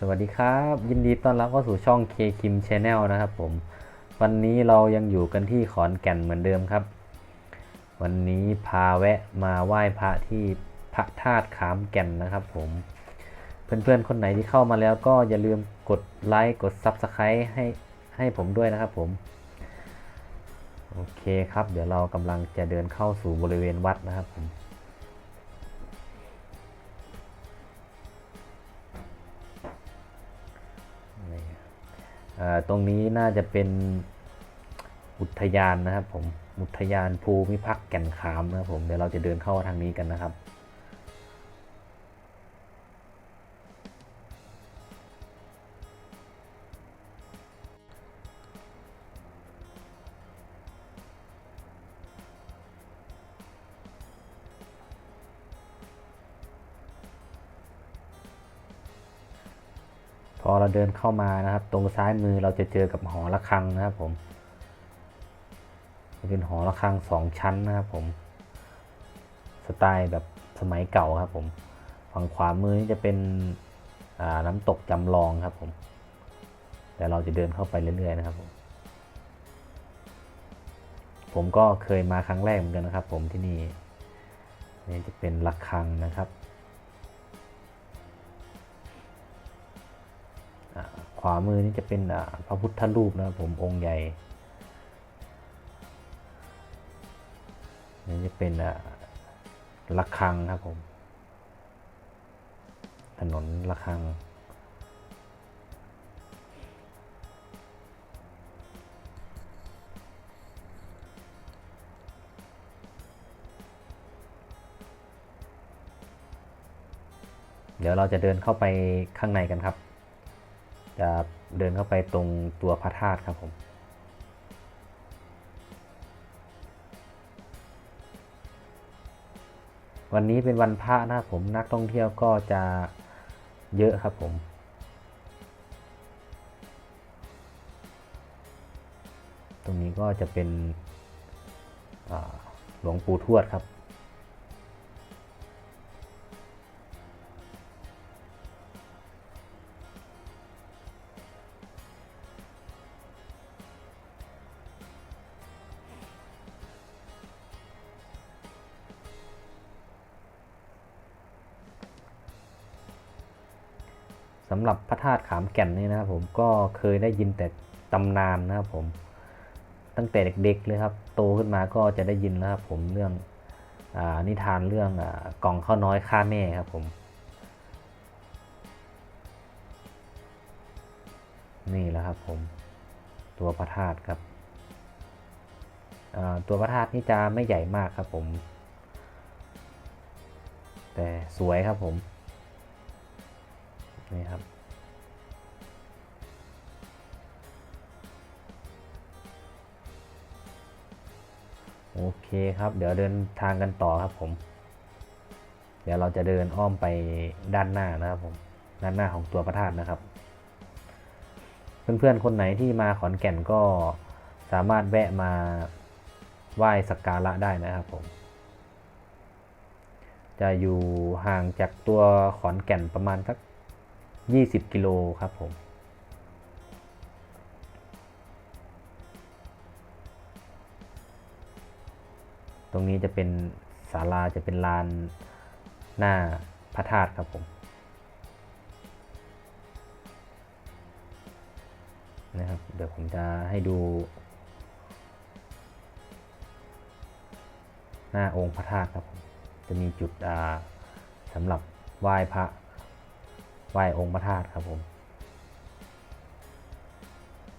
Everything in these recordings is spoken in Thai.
สวัสดีครับ ยินดีต้อนรับเข้าสู่ช่อง K Kim Channel นะครับผม วันนี้เรายังอยู่กันที่ขอนแก่นเหมือนเดิมครับ วันนี้พาแวะมาไหว้พระที่พระธาตุขามแก่นนะครับผม เพื่อนๆ คนไหนที่เข้ามาแล้วก็อย่าลืมกดไลค์กด Subscribe ให้ให้ผมด้วยนะครับผม โอเคครับ เดี๋ยวเรากำลังจะเดินเข้าสู่บริเวณวัดนะครับผม ตรงนี้น่าจะเป็นอุทยานนะครับผม อุทยานภูมิพักแก่นขามนะครับผม เดี๋ยวเราจะเดินเข้าทางนี้กันนะครับ อเราเดินเข้ามานะครับ ตรงซ้ายมือเราจะเจอกับหอระฆังนะครับผมจะเป็นหอระฆังสองชั้นนะครับผม สไตล์แบบสมัยเก่าครับผม ฝั่งขวามือนี่จะเป็นน้ำตกจำลองครับผม แต่เราจะเดินเข้าไปเรื่อยๆนะครับผมผมก็เคยมาครั้งแรกเหมือนกันนะครับ ผมที่นี่นี่จะเป็นระฆังนะครับาขวามือนี่จะเป็นพระพุทธรูปนะครับผมองค์ใหญ่นี่จะเป็นระฆังครับผม ถนนระฆัง เดี๋ยวเราจะเดินเข้าไปข้างในกันครับ จะเดินเข้าไปตรงตัวพระธาตุครับผม วันนี้เป็นวันพระนะครับผมนักท่องเที่ยวก็จะเยอะครับผมตรงนี้ก็จะเป็นหลวงปู่ทวดครับ สำหรับพระธาตุขามแก่นนี่นะครับผมก็เคยได้ยินแต่ตำนานนะครับผมตั้งแต่เด็กๆเลยครับ โตขึ้นมาก็จะได้ยินนะครับผมเรื่องอนิทานเรื่องอกล่องข้าวน้อยฆ่าแม่ครับผมนี่แหละครับผมตัวพระธาตุครับตัวพระธาตุนี่จะไม่ใหญ่มากครับผม แต่สวยครับผม นี่ครับ โอเคครับ เดี๋ยวเดินทางกันต่อครับผม เดี๋ยวเราจะเดินอ้อมไปด้านหน้านะครับผม ด้านหน้าของตัวพระธาตุนะครับ เพื่อนๆ คนไหนที่มาขอนแก่นก็สามารถแวะมาไหว้สักการะได้นะครับผม จะอยู่ห่างจากตัวขอนแก่นประมาณสัก 20 กิโลครับผมตรงนี้จะเป็นศาลาจะเป็นลานหน้าพระธาตุครับผมนะครับเดี๋ยวผมจะให้ดู หน้าองค์พระธาตุครับผมจะมีจุดสำหรับไหว้พระ ไหว้องค์พระธาตุครับผม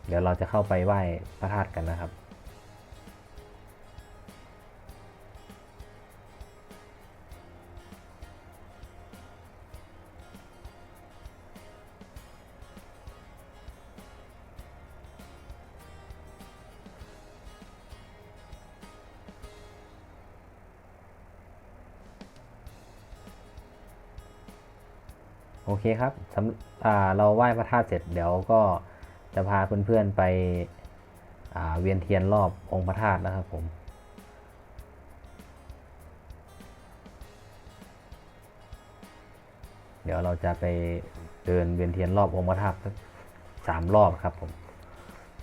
เดี๋ยวเราจะเข้าไปไหว้พระธาตุกันนะครับ โอเคครับสำเราไหว้พระธาตุเสร็จเดี๋ยวก็จะพาเพื่อนๆไปเวียนเทียนรอบองค์พระธาตุนะครับผมเดี๋ยวเราจะไปเดินเวียนเทียนรอบองค์พระธาตุสามรอบครับผม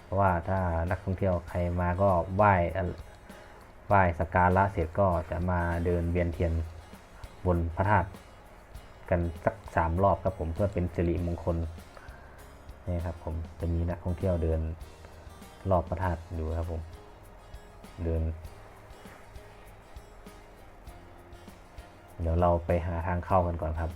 เพราะว่าถ้านักท่องเที่ยวใครมาก็ไหว้ไหว้สักการะเสร็จก็จะมาเดินเวียนเทียนบนพระธาตุ กันสักสามรอบครับผมเพื่อเป็นสิริมงคลนี่ครับผมจะมีนักท่องเที่ยวเดินรอบพระธาตุอยู่ครับผมเดิน เดี๋ยวเราไปหาทางเข้ากันก่อนครับ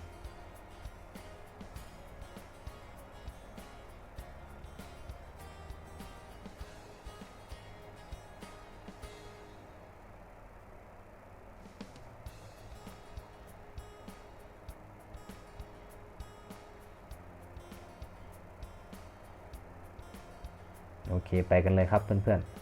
โอเคไปกันเลยครับเพื่อนๆ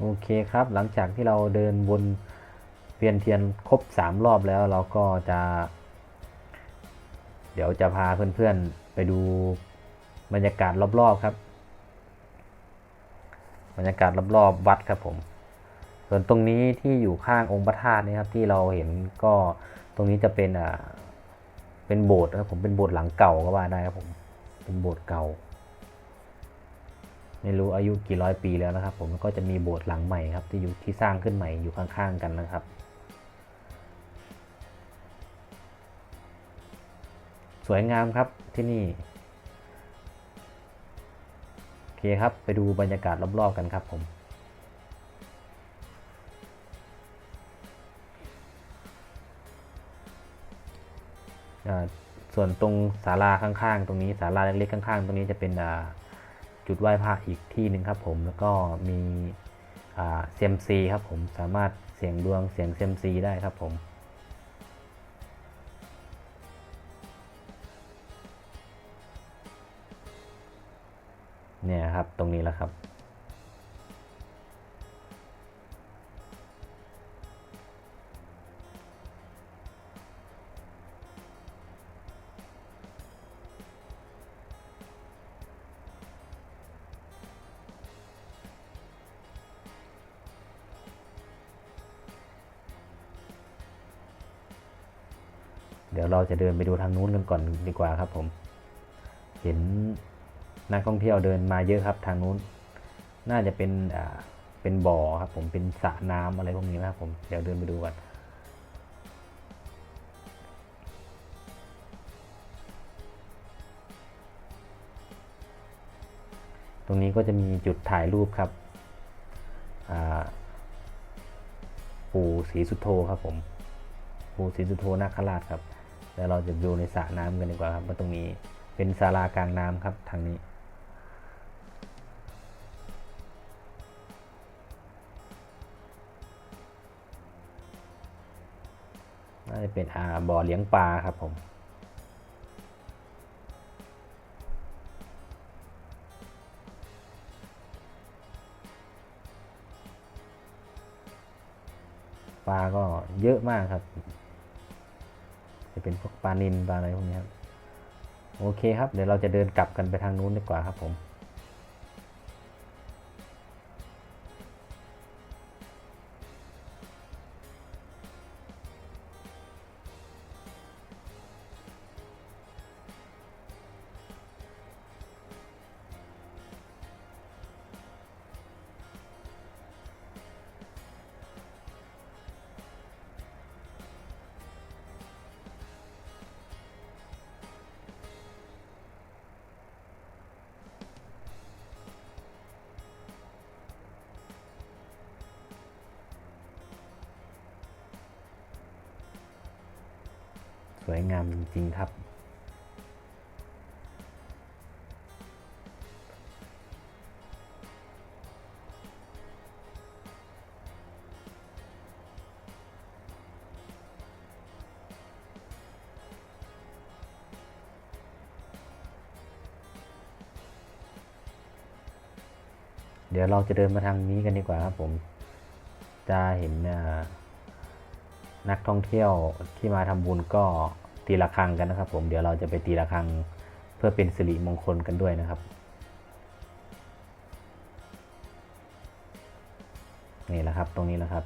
โอเคครับ หลังจากที่เราเดินบนเวียนเทียนครบสามรอบแล้วเราก็จะ เดี๋ยวจะพาเพื่อนๆไปดูบรรยากาศรอบๆครับ บรรยากาศรอบๆวัดครับผม ส่วนตรงนี้ที่อยู่ข้างองค์พระธาตุนี่ครับที่เราเห็นก็ตรงนี้จะเป็นอ่าเป็นโบสถ์ครับผมเป็นโบสถ์หลังเก่าก็ว่าได้ครับผมเป็นโบสถ์เก่า ไม่รู้อายุกี่ร้อยปีแล้วนะครับ ผมก็จะมีโบสถ์หลังใหม่ครับที่อยู่ที่สร้างขึ้นใหม่อยู่ข้างๆกันนะครับ สวยงามครับที่นี่โอเคครับไปดูบรรยากาศรอบๆกันครับผมส่วนตรงศาลาข้างๆ ตรงนี้ศาลาเล็กๆข้างๆ ตรงนี้จะเป็นอ่า จุดไหว้พระอีกที่หนึ่งครับผมแล้วก็มีเซมซีครับผมสามารถเสียงดวงเสียงเซมซีได้ครับผมเนี่ยครับตรงนี้แหละครับ เดี๋ยวเราจะเดินไปดูทางนู้นกันก่อนดีกว่าครับผม เห็นนักท่องเที่ยวเดินมาเยอะครับทางนู้น น่าจะเป็นอ่าเป็นบ่อครับ ผมเป็นสระน้ำอะไรพวกนี้นะครับผมเดี๋ยวเดินไปดูก่อนตรงนี้ก็จะมีจุดถ่ายรูปครับปู่ศรีสุโธครับผม ปู่ศรีสุโธนาคราชครับ เดี๋ยวเราจะดูในสระน้ำกันดีกว่าครับว่าตรงนี้เป็นศาลากลางน้ำครับทางนี้น่าจะเป็นอ่าบ่อเลี้ยงปลาครับผม ปลาก็เยอะมากครับ เป็นพวกปลานิลปลาอะไรพวกนี้ครับ โอเคครับ เดี๋ยวเราจะเดินกลับกันไปทางนู้นดีกว่าครับผม สวยงามจริงๆครับ เดี๋ยวเราจะเดินมาทางนี้กันดีกว่าครับผม จะเห็นอ่า นักท่องเที่ยวที่มาทำบุญก็ตีระฆังกันนะครับ ผมเดี๋ยวเราจะไปตีระฆังเพื่อเป็นสิริมงคลกันด้วยนะครับ นี่แหละครับตรงนี้แหละครับ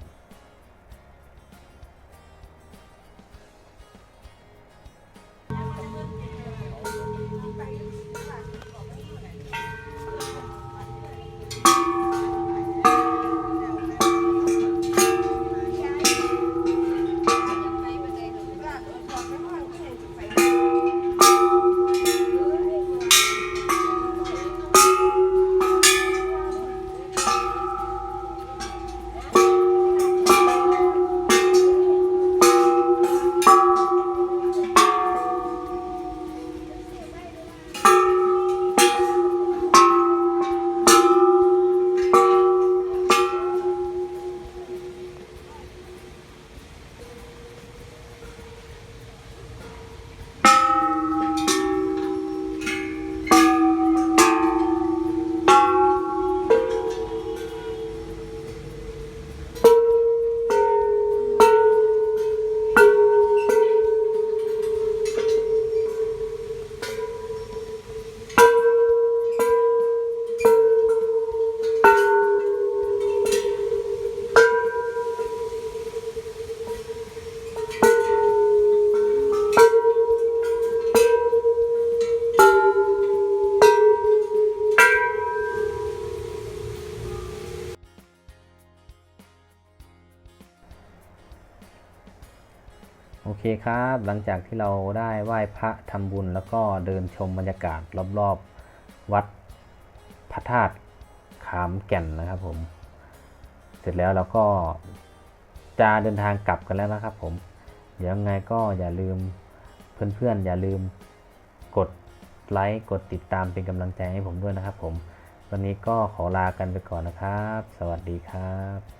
เคครับ หลังจากที่เราได้ไหว้พระทำบุญ แล้วก็เดินชมบรรยากาศรอบๆวัดพระธาตุขามแก่นนะครับผม เสร็จแล้วเราก็จะเดินทางกลับกันแล้วนะครับผม เดี๋ยวยังไงก็อย่าลืมเพื่อนๆ อย่าลืมกดไลค์กดติดตามเป็นกำลังใจให้ผมด้วยนะครับผม วันนี้ก็ขอลากันไปก่อนนะครับ สวัสดีครับ